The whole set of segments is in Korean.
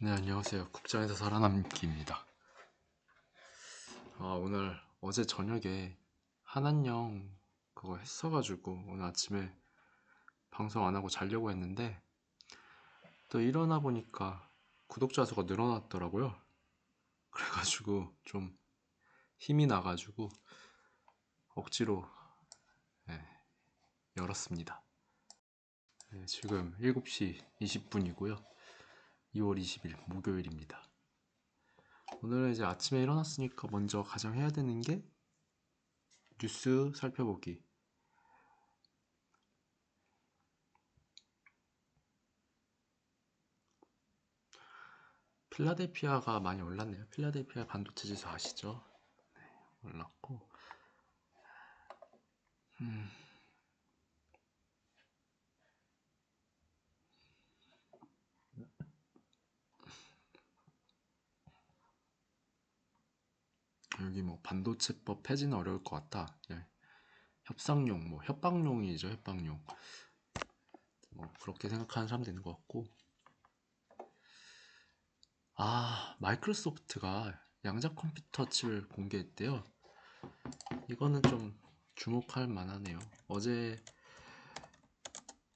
네, 안녕하세요. 국장에서 살아남기입니다. 아, 오늘 어제 저녁에 한한령 그거 했어가지고 오늘 아침에 방송 안 하고 자려고 했는데 또 일어나 보니까 구독자 수가 늘어났더라고요. 그래가지고 좀 힘이 나가지고 억지로 네, 열었습니다. 네, 지금 7시 20분이고요. 2월 20일 목요일입니다. 오늘은 이제 아침에 일어났으니까 먼저 가장 해야 되는 게 뉴스 살펴보기. 필라델피아가 많이 올랐네요. 필라델피아 반도체 지수 아시죠? 네, 올랐고. 음. 여기 뭐 반도체법 폐지는 어려울 것 같다. 네. 협상용, 뭐 협박용이죠, 협박용. 뭐 그렇게 생각하는 사람도 있는 것 같고. 아, 마이크로소프트가 양자 컴퓨터 칩을 공개했대요. 이거는 좀 주목할 만하네요. 어제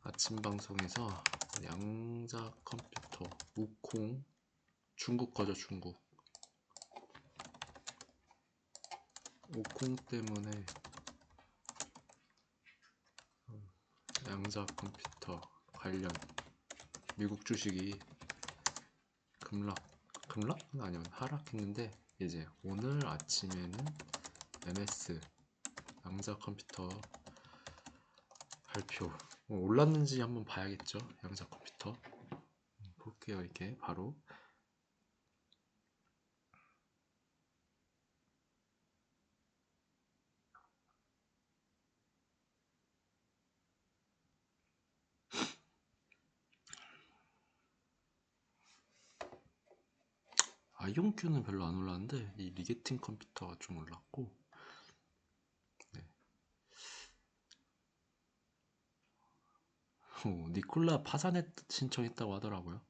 아침 방송에서 양자 컴퓨터 우콩 중국 거죠, 중국. 오콩 때문에 양자 컴퓨터 관련 미국 주식이 급락 급락은 아니면 하락했는데 이제 오늘 아침에는 MS 양자 컴퓨터 발표 뭐 올랐는지 한번 봐야겠죠? 양자 컴퓨터. 볼게요. 이렇게 바로 큐는 별로 안 올랐는데 이 리게팅 컴퓨터가 좀 올랐고 네. 오, 니콜라 파사넷 신청했다고 하더라고요.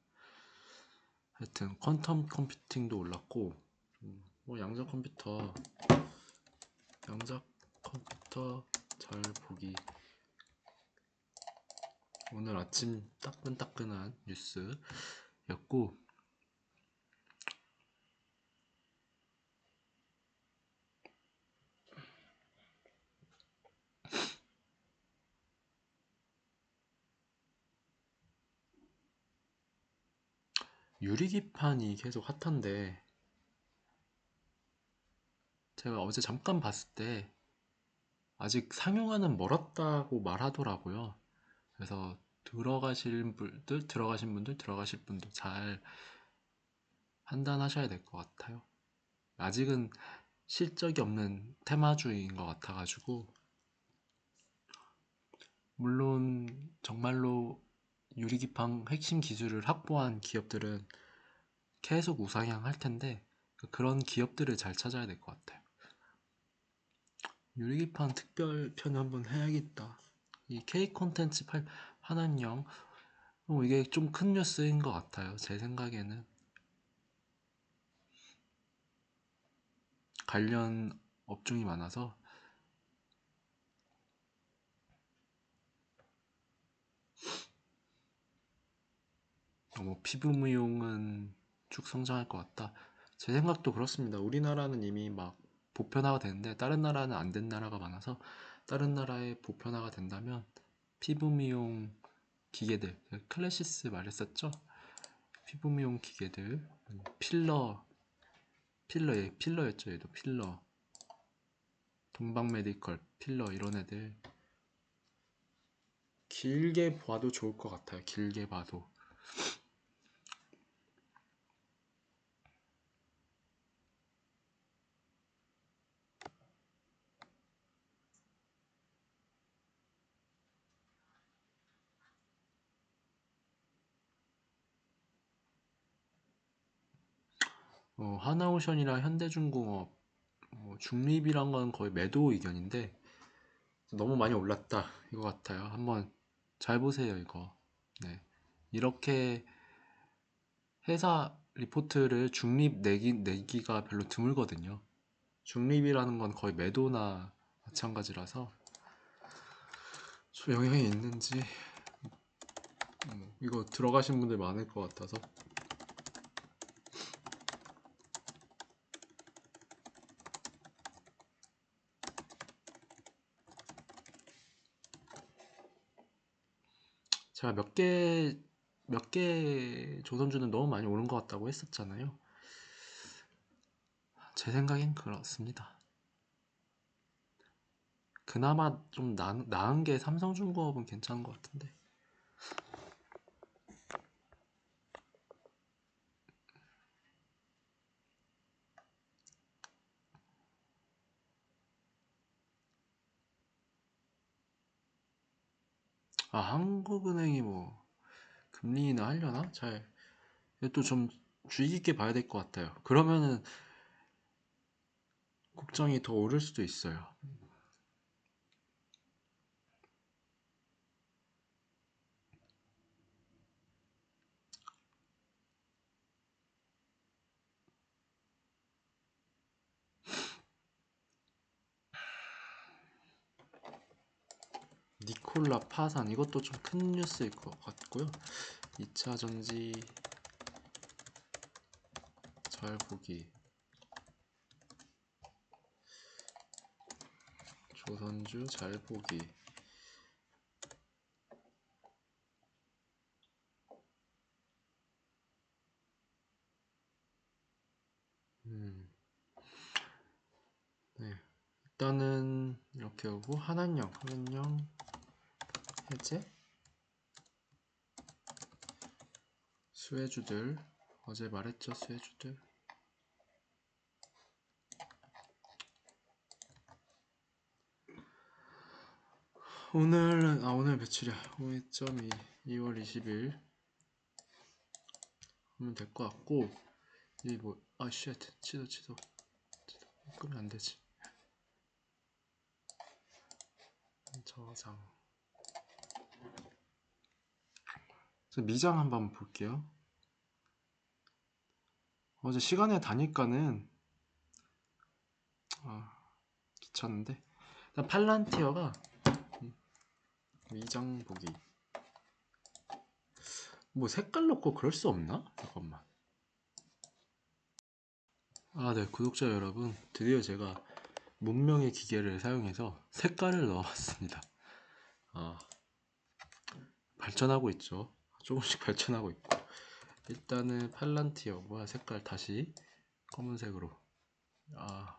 하여튼 퀀텀 컴퓨팅도 올랐고 음, 뭐 양자 컴퓨터 양자 컴퓨터 잘 보기 오늘 아침 따끈따끈한 뉴스였고 유리기판이 계속 핫한데 제가 어제 잠깐 봤을 때 아직 상용화는 멀었다고 말하더라고요. 그래서 들어가실 분들, 들어가신 분들, 들어가실 분들 잘 판단하셔야 될 것 같아요. 아직은 실적이 없는 테마주인 것 같아가지고 물론 정말로 유리기판 핵심 기술을 확보한 기업들은 계속 우상향 할 텐데 그런 기업들을 잘 찾아야 될 것 같아요. 유리기판 특별편 한번 해야겠다. 이 K 콘텐츠 판한령 어, 이게 좀 큰 뉴스인 것 같아요. 제 생각에는 관련 업종이 많아서 뭐 피부 미용은 쭉 성장할 것 같다. 제 생각도 그렇습니다. 우리나라는 이미 막 보편화가 되는데 다른 나라는 안 된 나라가 많아서 다른 나라에 보편화가 된다면 피부 미용 기계들 클래시스 말했었죠? 피부 미용 기계들 필러 필러에 필러였죠 얘도 필러 동방 메디컬 필러 이런 애들 길게 봐도 좋을 것 같아요 길게 봐도 어, 하나오션이랑 현대중공업 어, 중립이란 건 거의 매도 의견인데 너무 많이 올랐다 이거 같아요. 한번 잘 보세요 이거. 네. 이렇게 회사 리포트를 중립 내기, 내기가 별로 드물거든요. 중립이라는 건 거의 매도나 마찬가지라서 좀 영향이 있는지 음, 이거 들어가신 분들 많을 것 같아서 제가 몇 개, 몇 개 조선주는 너무 많이 오른 것 같다고 했었잖아요. 제 생각엔 그렇습니다. 그나마 좀 나, 나은 게 삼성중공업은 괜찮은 것 같은데. 아, 한국은행이 뭐 금리 인하 하려나? 잘, 또 좀 주의 깊게 봐야 될 것 같아요. 그러면은 국정이 더 오를 수도 있어요. 니콜라 파산 이것도 좀 큰 뉴스일 것 같고요. 2차 전지 잘 보기 조선주 잘 보기 음. 네. 일단은 이렇게 하고 한한령 한한령 해제 수혜주들. 어제 말했죠 수혜주들? 오늘은 아 오늘 며칠이야? 5.2 2월 20일. 하면 될 것 같고 이 뭐아쉣 취소 취소 취소 끄면 안 되지. 저장 미장 한번 볼게요. 어제 시간에 다니까는 아 귀찮은데? 일단 팔란티어가 위장 보기. 뭐 색깔 넣고 그럴 수 없나? 잠깐만. 아 네 구독자 여러분. 드디어 제가 문명의 기계를 사용해서 색깔을 넣어봤습니다. 아 발전하고 있죠 조금씩 발전하고 있고 일단은 팔란티어 뭐야 색깔 다시 검은색으로 아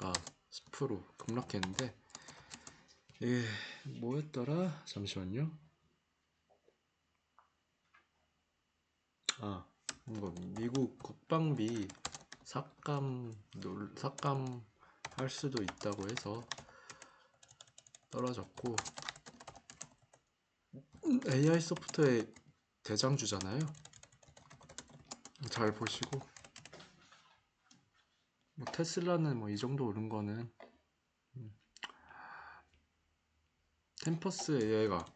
아, 10% 급락했는데 예, 뭐였더라? 잠시만요. 아, 이거 미국 국방비 삭감 놀 삭감 할 수도 있다고 해서 떨어졌고 AI 소프트의 대장주잖아요. 잘 보시고 뭐 테슬라는 뭐 이 정도 오른 거는 음. 템퍼스 AI가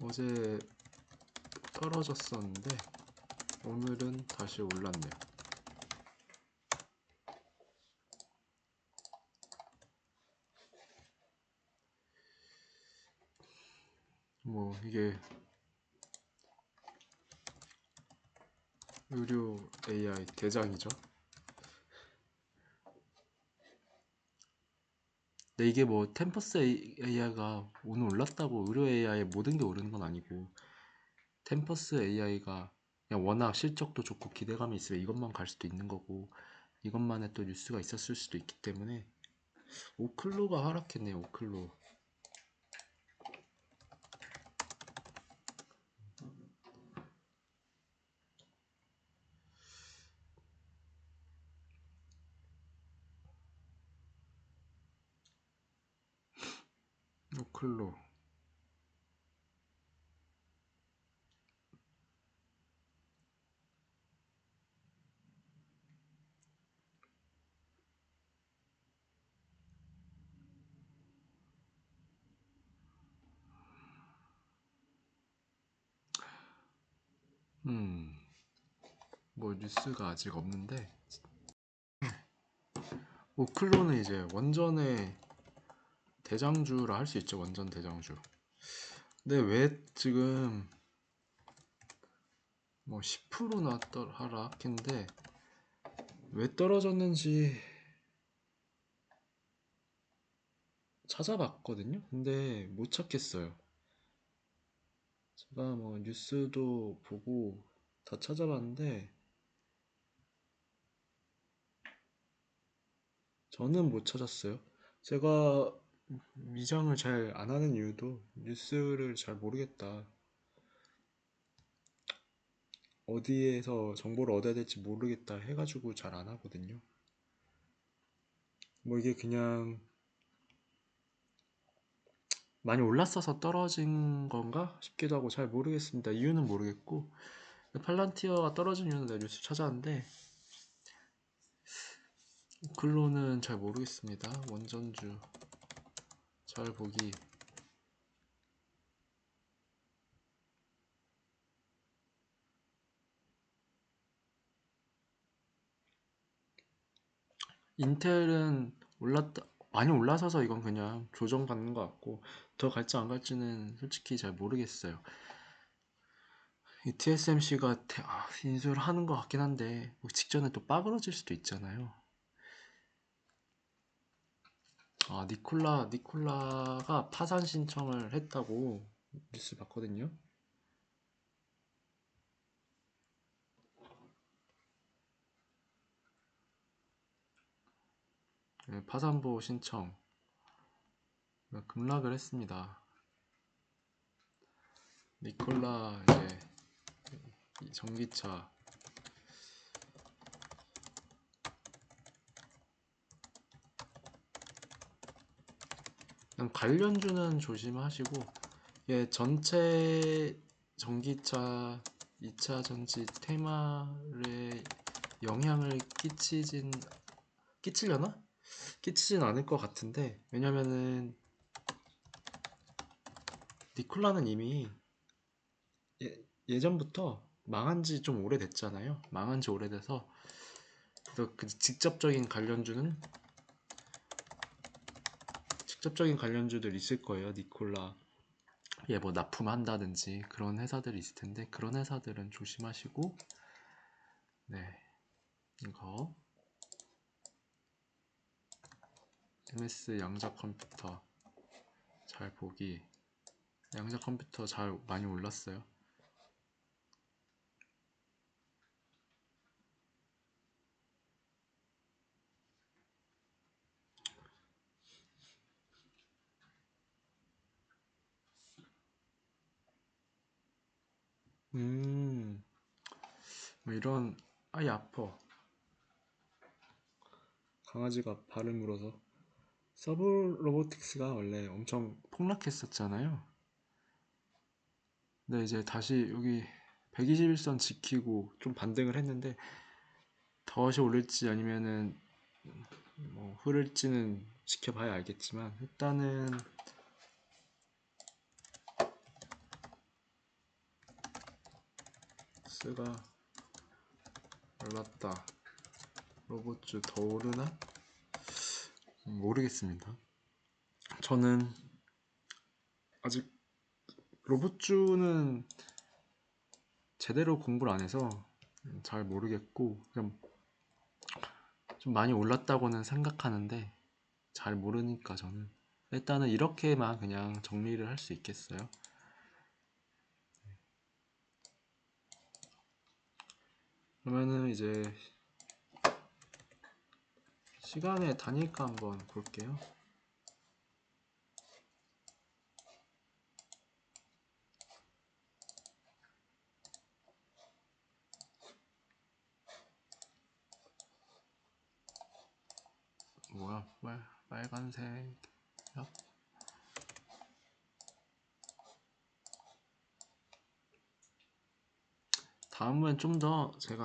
어제 떨어졌었는데 오늘은 다시 올랐네요. 뭐 이게 의료 AI 대장이죠. 근데 이게 뭐 템퍼스 AI가 오늘 올랐다고 의료 AI의 모든 게 오르는 건 아니고 템퍼스 AI가 그냥 워낙 실적도 좋고 기대감이 있으면 이것만 갈 수도 있는 거고 이것만의 또 뉴스가 있었을 수도 있기 때문에 오클로가 하락했네요 오클로 음, 뭐 뉴스가 아직 없는데 오클로는 이제 원전의 대장주라 할 수 있죠. 원전 대장주. 근데 왜 지금 뭐 10%나 떨 하락인데 왜 떨어졌는지 찾아봤거든요. 근데 못 찾겠어요. 제가 뭐 뉴스도 보고 다 찾아봤는데 저는 못 찾았어요. 제가 미장을 잘 안 하는 이유도 뉴스를 잘 모르겠다. 어디에서 정보를 얻어야 될지 모르겠다 해가지고 잘 안 하거든요. 뭐 이게 그냥 많이 올랐어서 떨어진 건가 싶기도 하고 잘 모르겠습니다. 이유는 모르겠고 팔란티어가 떨어진 이유는 내가 뉴스 찾아왔는데 글로는 잘 모르겠습니다. 원전주 잘 보기 인텔은 올랐다 많이 올라서서 이건 그냥 조정받는 것 같고 더 갈지 안 갈지는 솔직히 잘 모르겠어요. 이 TSMC가 아, 인수를 하는 것 같긴 한데 뭐 직전에 또 빠그러질 수도 있잖아요. 아 니콜라 니콜라가 파산 신청을 했다고 뉴스 봤거든요. 네, 파산보 신청 네, 급락을 했습니다. 니콜라 이제 이 전기차 그냥 관련주는 조심하시고 예, 전체 전기차 2차 전지 테마에 영향을 끼치진 끼치려나? 끼치진 않을 것 같은데 왜냐면은 니콜라는 이미 예, 예전부터 망한 지 좀 오래됐잖아요. 망한 지 오래돼서 그 직접적인 관련주는 직접적인 관련주들 있을 거예요. 니콜라 예, 뭐 납품한다든지 그런 회사들이 있을 텐데 그런 회사들은 조심하시고 네 이거 MS 양자 컴퓨터 잘 보기 양자 컴퓨터 잘 많이 올랐어요. 음, 뭐 이런 아이 아퍼 강아지가 발을 물어서. 서브 로보틱스가 원래 엄청 폭락했었잖아요. 근데 이제 다시 여기 121선 지키고 좀 반등을 했는데 다시 오를지 아니면은 뭐 흐를지는 지켜봐야 알겠지만 일단은 스가 올랐다 로봇주 더 오르나? 모르겠습니다 저는 아직 로봇주는 제대로 공부를 안 해서 잘 모르겠고 그냥 좀 많이 올랐다고는 생각하는데 잘 모르니까 저는 일단은 이렇게만 그냥 정리를 할 수 있겠어요. 그러면은 이제 시간의 단위가 한번 볼게요. 뭐야 빨, 빨간색 다음은 좀 더 제가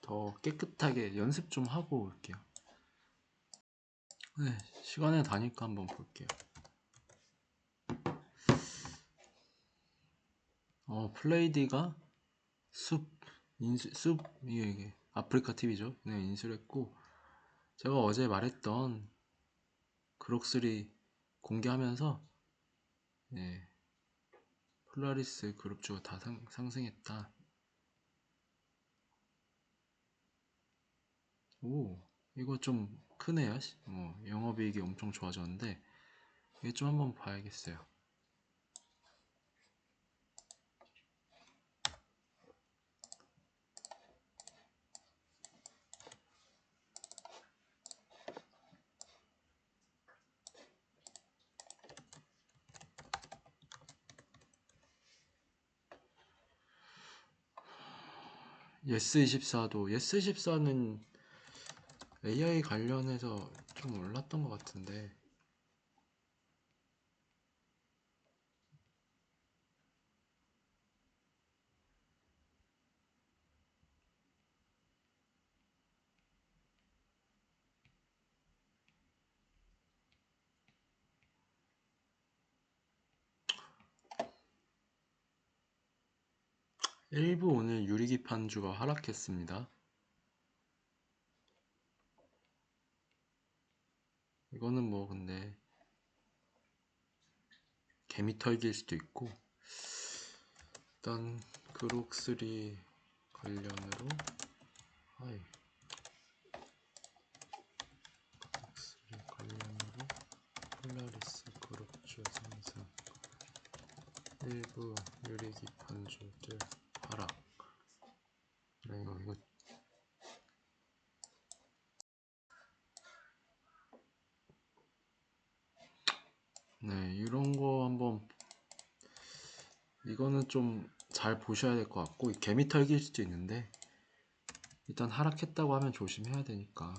더 깨끗하게 연습 좀 하고 올게요 네 시간에 다니까 한번 볼게요 어 플레이디가 숲 인수 숲 이게, 이게 아프리카 TV죠. 네 인수를 했고 제가 어제 말했던 그록스리 공개하면서 네 폴라리스 그룹주가 다 상, 상승했다. 오 이거 좀 크네요. 시- 어, 영업이익이 엄청 좋아졌는데 이게 좀 한번 봐야겠어요. 예스24도 예스24는 AI 관련해서 좀 올랐던 것 같은데 일부 오늘 유리기판주가 하락했습니다. 이거는 뭐 근데 개미털기일 수도 있고 일단 그록3 관련으로 아이 그록3 관련으로 폴라리스 그룹주 상승 일부 유리기판주들 하락. 네, 이거 이거 네 이런 거 한번 이거는 좀 잘 보셔야 될 것 같고 개미 털기일 수도 있는데 일단 하락했다고 하면 조심해야 되니까.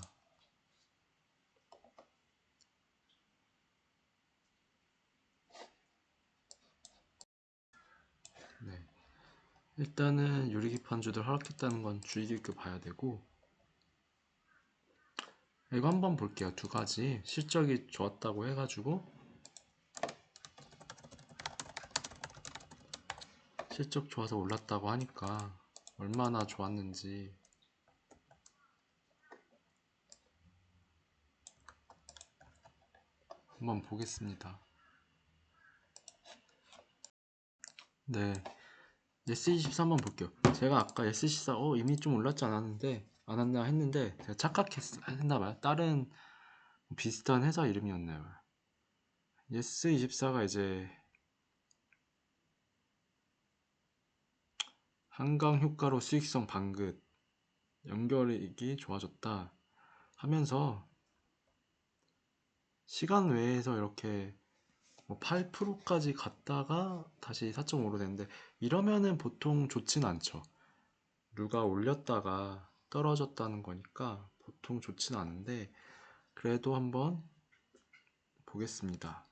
네. 일단은 유리기판주들 하락했다는 건 주의 깊게 봐야 되고 이거 한번 볼게요. 두 가지. 실적이 좋았다고 해가지고 실적 좋아서 올랐다고 하니까 얼마나 좋았는지 한번 보겠습니다. 네, S24 한번 볼게요. 제가 아까 S24 어, 이미 좀 올랐지 않았는데 안 왔나 했는데 제가 착각했나 봐요. 다른 비슷한 회사 이름이었나요? S24가 이제 한강 효과로 수익성 방긋 연결이익이 좋아졌다 하면서 시간 외에서 이렇게 뭐 8%까지 갔다가 다시 4.5로 됐는데 이러면은 보통 좋진 않죠. 누가 올렸다가 떨어졌다는 거니까 보통 좋진 않은데 그래도 한번 보겠습니다.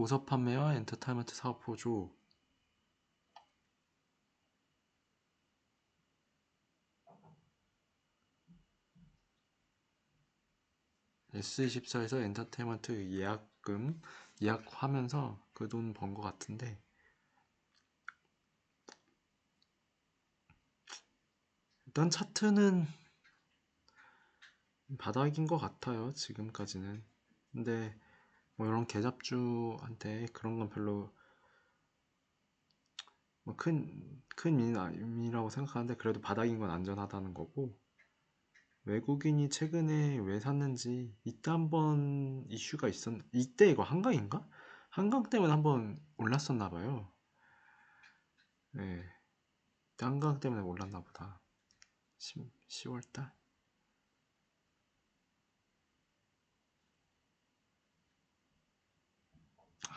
도서 판매와 엔터테인먼트 사업 보조. S24에서 엔터테인먼트 예약금 예약하면서 그 돈 번 것 같은데. 일단 차트는 바닥인 것 같아요 지금까지는. 근데 뭐 이런 계잡주한테 그런 건 별로 뭐 큰, 큰 의미라고 생각하는데 그래도 바닥인 건 안전하다는 거고 외국인이 최근에 왜 샀는지 이때 한번 이슈가 있었 이때 이거 한강인가? 한강 때문에 한번 올랐었나 봐요. 네. 한강 때문에 올랐나 보다. 10, 10월달?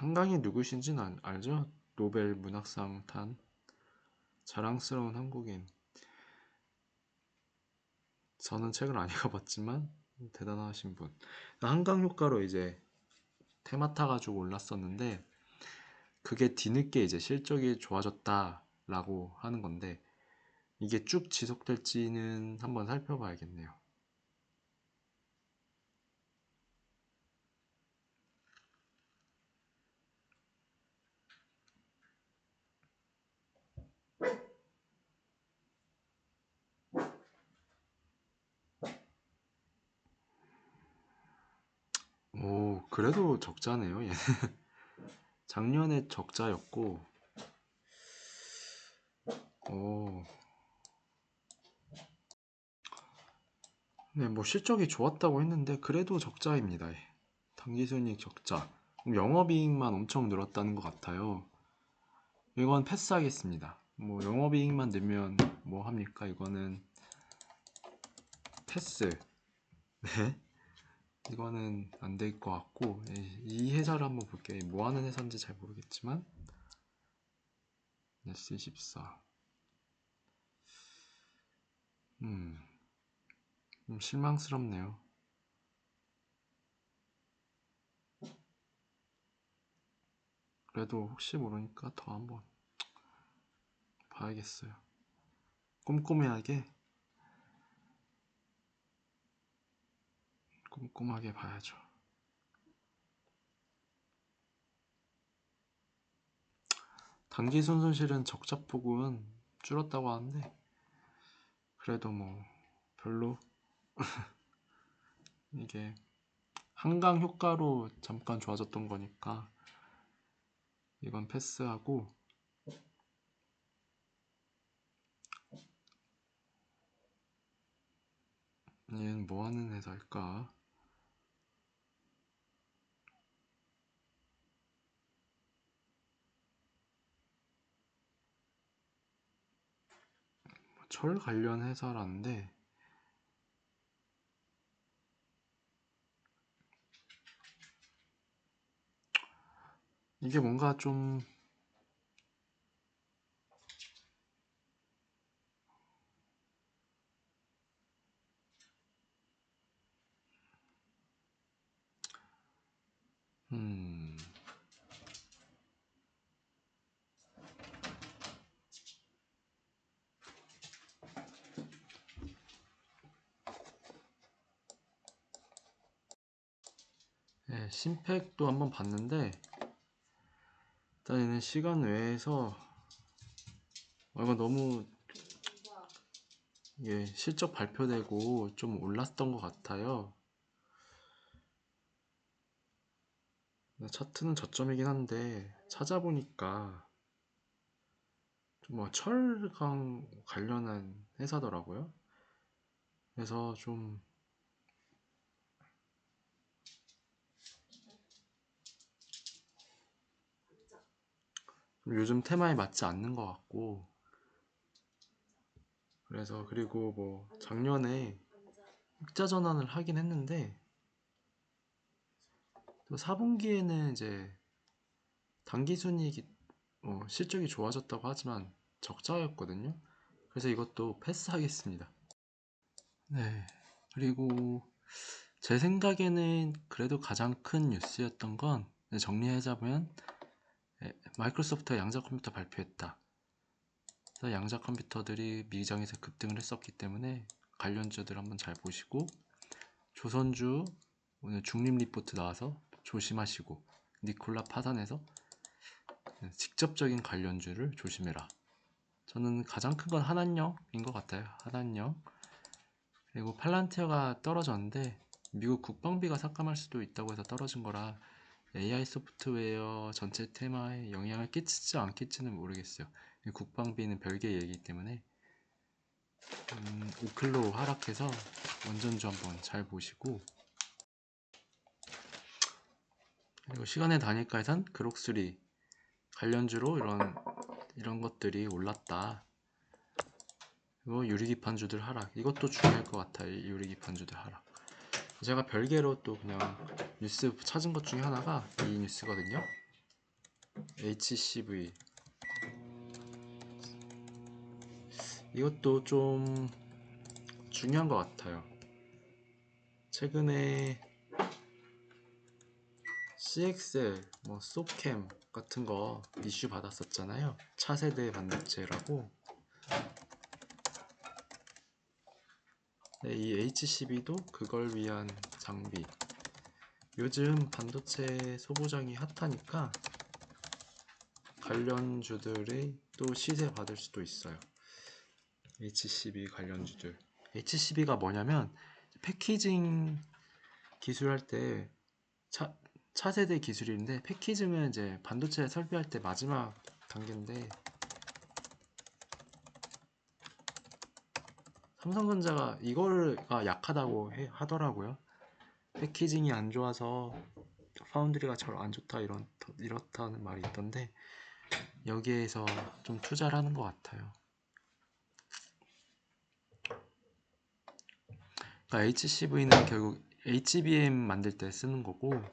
한강이 누구신지는 알, 죠 노벨 문학상 탄 자랑스러운 한국인. 저는 책을 안 읽어봤지만 대단하신 분. 한강 효과로 이제 테마 타가지고 올랐었는데 그게 뒤늦게 이제 실적이 좋아졌다라고 하는 건데 이게 쭉 지속될지는 한번 살펴봐야겠네요. 오, 그래도 적자네요. 얘. 작년에 적자였고, 오. 네, 뭐 실적이 좋았다고 했는데 그래도 적자입니다. 얘. 당기순이익 적자. 영업이익만 엄청 늘었다는 것 같아요. 이건 패스하겠습니다. 뭐 영업이익만 늘면 뭐 합니까? 이거는 패스. 네. 이거는 안 될 것 같고 이- 이 회사를 한번 볼게요. 뭐 하는 회사인지 잘 모르겠지만 S24 음, 좀 실망스럽네요. 그래도 혹시 모르니까 더 한번 봐야겠어요. 꼼꼼하게 꼼꼼하게 봐야죠. 단기순 손실은 적자폭은 줄었다고 하는데 그래도 뭐 별로 이게 한강 효과로 잠깐 좋아졌던 거니까 이건 패스하고 얘는 뭐 하는 회사일까? 철 관련 회사라는데 이게 뭔가 좀 음, 네, 심팩도 한번 봤는데 일단 얘는 시간 외에서 어, 이거 너무 이게 실적 발표되고 좀 올랐던 것 같아요. 차트는 저점이긴 한데 찾아보니까 좀뭐 철강 관련한 회사더라고요. 그래서 좀 요즘 테마에 맞지 않는 것 같고 그래서 그리고 뭐 작년에 흑자 전환을 하긴 했는데 또 4분기에는 이제 당기순이익이 어, 실적이 좋아졌다고 하지만 적자였거든요. 그래서 이것도 패스하겠습니다. 네. 그리고 제 생각에는 그래도 가장 큰 뉴스였던 건 정리하자면 에, 마이크로소프트가 양자 컴퓨터 발표했다. 그래서 양자 컴퓨터들이 미장에서 급등을 했었기 때문에 관련주들 한번 잘 보시고 조선주 오늘 중립 리포트 나와서 조심하시고 니콜라 파산해서 직접적인 관련주를 조심해라. 저는 가장 큰건 한한령인 것 같아요. 한한령. 그리고 팔란티어가 떨어졌는데 미국 국방비가 삭감할 수도 있다고 해서 떨어진 거라 AI 소프트웨어 전체 테마에 영향을 끼치지 않겠지는 모르겠어요. 이 국방비는 별개의 얘기이기 때문에 음, 오클로 하락해서 원전주 한번 잘 보시고 그리고 시간의 단위가에선 그록수리 관련주로 이런 이런 것들이 올랐다. 그리고 유리기판주들 하락. 이것도 중요할 것 같아요. 이 유리기판주들 하락. 제가 별개로 또 그냥 뉴스 찾은 것 중에 하나가 이 뉴스거든요. HCV. 이것도 좀 중요한 것 같아요. 최근에 CXL, 뭐 소캠 같은 거 이슈 받았었잖아요. 차세대 반도체라고. 이 HCB도 그걸 위한 장비. 요즘 반도체 소보장이 핫하니까 관련주들이 또 시세 받을 수도 있어요. HCB 관련주들. HCB가 뭐냐면 패키징 기술할 때 차, 차세대 기술인데 패키징은 이제 반도체 설비할 때 마지막 단계인데 삼성전자가 이거가 약하다고 해- 하더라고요. 패키징이 안 좋아서 파운드리가 잘 안 좋다 이런 이렇다는 말이 있던데 여기에서 좀 투자를 하는 것 같아요. 그러니까 HCV는 결국 HBM 만들 때 쓰는 거고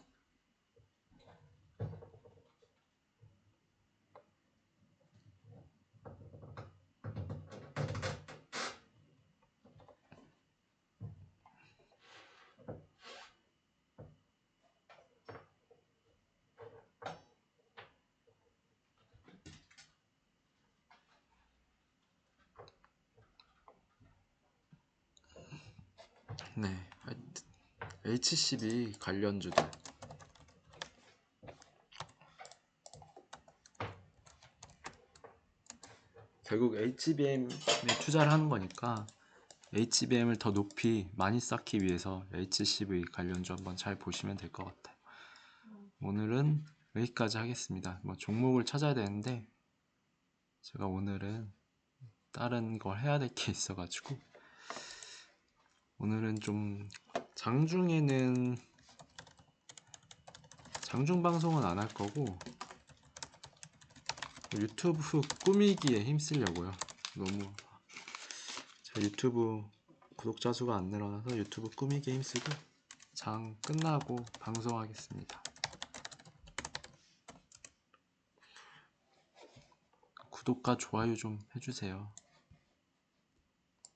172 관련주들 결국 HBM에 투자를 하는 거니까 HBM을 더 높이 많이 쌓기 위해서 HCV 관련주 한번 잘 보시면 될 것 같아요. 오늘은 여기까지 하겠습니다. 뭐 종목을 찾아야 되는데 제가 오늘은 다른 걸 해야 될 게 있어가지고 오늘은 좀 장중에는 장중 방송은 안 할 거고 유튜브 꾸미기에 힘쓰려고요. 너무 제 유튜브 구독자 수가 안 늘어나서 유튜브 꾸미기에 힘쓰고 장 끝나고 방송하겠습니다. 구독과 좋아요 좀 해주세요.